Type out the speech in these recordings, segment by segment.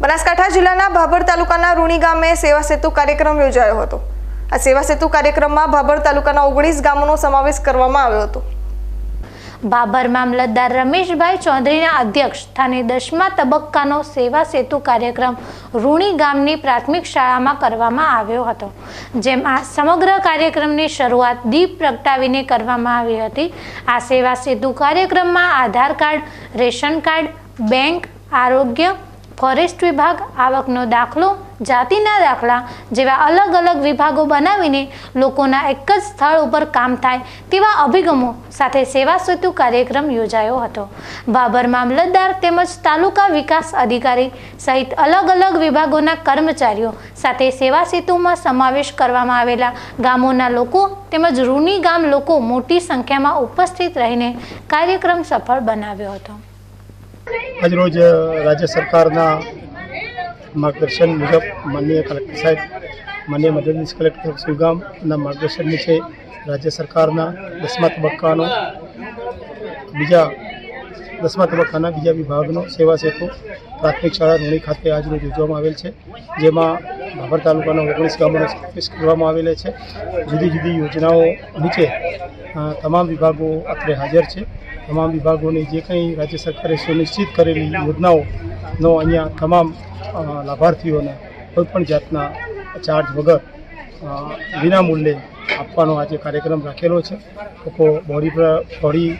બનાસકાંઠા જિલ્લાના ભાભર તાલુકાના રૂણી ગામે સેવા સેતુ કાર્યક્રમ યોજાયો હતો. આ સેવા સેતુ કાર્યક્રમમાં ભાભર તાલુકાના ઓગણીસ ગામોનો સમાવેશ કરવામાં આવ્યો હતો. બાબર મામલતદાર રમેશભાઈ ચૌધરીના અધ્યક્ષ સ્થાને દસમા તબક્કાનો સેવા સેતુ કાર્યક્રમ રૂણી ગામની પ્રાથમિક શાળામાં કરવામાં આવ્યો હતો, જેમાં સમગ્ર કાર્યક્રમની શરૂઆત દીપ પ્રગટાવીને કરવામાં આવી હતી. આ સેવા સેતુ કાર્યક્રમમાં Aadhaar card, ration card, bank, આરોગ્ય ફોરેસ્ટ વિભાગ આવકનો દાખલો, જાતિના દાખલા જેવા અલગ અલગ વિભાગો બનાવીને લોકોના એક જ સ્થળ ઉપર કામ થાય તેવા અભિગમો સાથે સેવા સેતુ કાર્યક્રમ યોજાયો હતો. બાબર મામલતદાર તેમજ તાલુકા વિકાસ અધિકારી સહિત અલગ અલગ વિભાગોના કર્મચારીઓ સાથે સેવા સેતુમાં સમાવેશ કરવામાં આવેલા ગામોના લોકો તેમજ રૂની ગામ લોકો મોટી સંખ્યામાં ઉપસ્થિત રહીને કાર્યક્રમ સફળ બનાવ્યો હતો. આજરોજ રાજ્ય સરકારના માર્ગદર્શન મુજબ માનનીય કલેક્ટર સાહેબ, માનનીય મદદનીશ કલેક્ટર સુગામના માર્ગદર્શન નીચે રાજ્ય સરકારના દસમા તબક્કાનો. બીજા દસમા તબક્કાના બીજા વિભાગનો સેવા સેતુ પ્રાથમિક શાળા રૂણી ખાતે આજરોજ યોજવામાં આવેલ છે, જેમાં ભાભર તાલુકાના ઓગણીસ ગામોનો સમાવેશ કરવામાં આવેલો છે. જુદી જુદી યોજનાઓ નીચે તમામ વિભાગો અત્રે હાજર છે. તમામ વિભાગોની જે કંઈ રાજ્ય સરકારે સુનિશ્ચિત કરેલી યોજનાઓનો અહીંયા તમામ લાભાર્થીઓને કોઈપણ જાતના ચાર્જ વગર વિનામૂલ્યે આપવાનો આજે કાર્યક્રમ રાખેલો છે. લોકો બોડી બોડી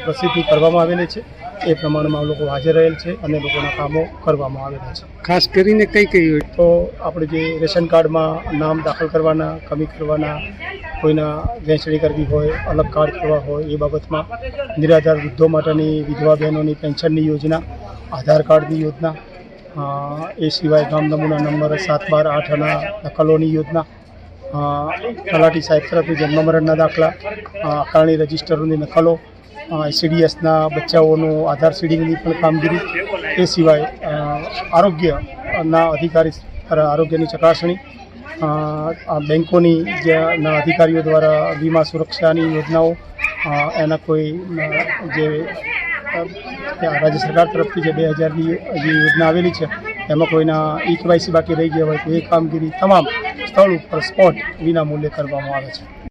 પ્રસિદ્ધિ કરવામાં આવેલી છે. એ પ્રમાણમાં લોકો હાજર રહેલ છે અને લોકોના કામો કરવામાં આવેલા છે. ખાસ કરીને કઈ કઈ હોય? તો આપણે જે રેશન કાર્ડમાં નામ દાખલ કરવાના કમી કરવાના કોઈના વહેંચણી કરવી હોય અલગ કાર્ડ કરવા હોય એ બાબતમાં નિરાધાર વૃદ્ધો માટેની વિધવા બહેનોની પેન્શનની યોજના આધાર કાર્ડની યોજના એ સિવાય ગામ નમૂના નંબર સાત બાર આઠ અના નકલોની યોજના તલાટી સાહેબ તરફથી જન્મ મરણના દાખલા આકારણી રજિસ્ટરોની નકલો સીડીએસના બચ્ચાઓનું આધાર સીડિંગની પણ કામગીરી. એ સિવાય આરોગ્યના અધિકારી આરોગ્યની ચકાસણી બેન્કોની આ બેંકોની જે અધિકારીઓ દ્વારા વીમા સુરક્ષાની યોજનાઓ એના કોઈ જે રાજ્ય સરકાર તરફથી જે બે હજારની જે યોજના આવેલી છે, એમાં કોઈના ઈ કેવાયસી બાકી રહી ગયા હોય તો એ કામગીરી તમામ સ્થળ ઉપર સ્પોટ વિના મૂલ્યે કરવામાં આવે છે.